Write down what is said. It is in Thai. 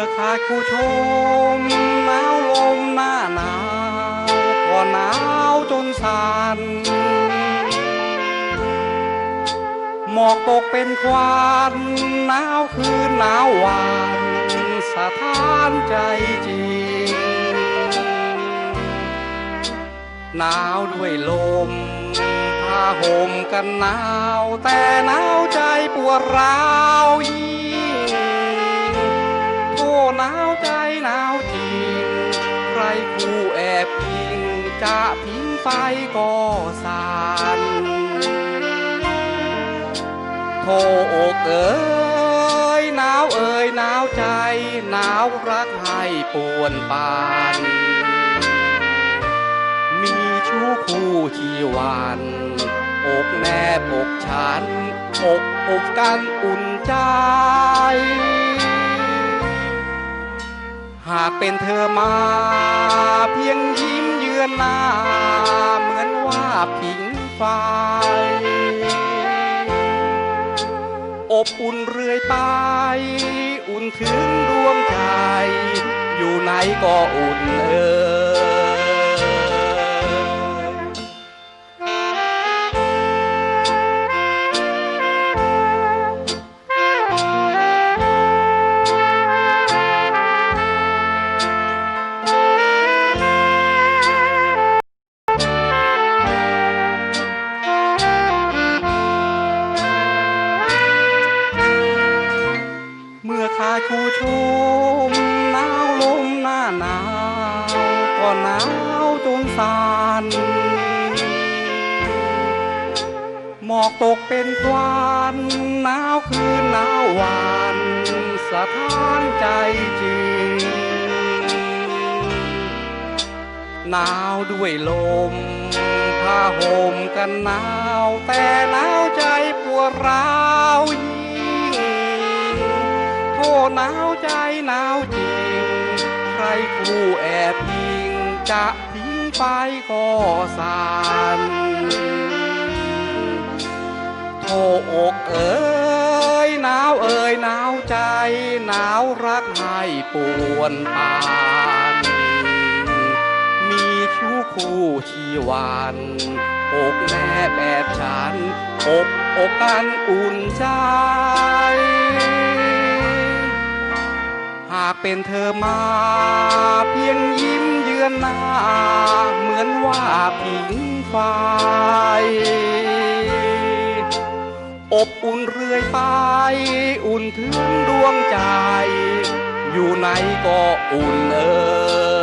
มื่อขาดคู่ชมหนาวลมหน้าหนาวก่อนหนาวจนสั่นหมอกตกเป็นควันหนาวคืนหนาวหวานสะท้านใจจริงหนาวด้วยลมพาห่มกันหนาว แต่หนาวใจปวดร้าวยิ่ง หนาวใจหนาวจริง ใครคู่แอบยิง จะพิงไฟก็สานโทอกเอ๋ยหนาวเอ๋ยหนาวใจหนาวรักให้ปวนปาน มีชู้คู่ชีวันอกแนบอกฉันอกอกกันอุ่นใจ หากเป็นเธอมา เพียงยิ้มเยือนหน้า เหมือนว่าผิงไฟ อบอุ่นเรื่อยไป อุ่นถึงดวงใจ อยู่ไหนก็อุ่นเออ มหนาวลมหน้าหนาวก็หนาวจนสานหมอกตกเป็นควันหนาวคืนหนาววันสะท้านใจจริงหนาวด้วยลมผ้าห่มกันหนาวแต่หนาวใจ ใจหนาวจริง ใครคู่แอบยิง จะทิ้งไปก็สานโทอกเอ๋ยหนาวเอ๋ยหนาวใจ หนาวรักให้ปวนปานมีชู้คู่ชีวันอกแม่แบบฉันอกอกกันอุ่นใจากเป็นเธอมาเพียงยิ้มเยือนหน้า เหมือนว่าผิงไฟอบอุ่นเรื่อยไป อุ่นถึงดวงใจ อยู่ไหนก็อุ่นเอ่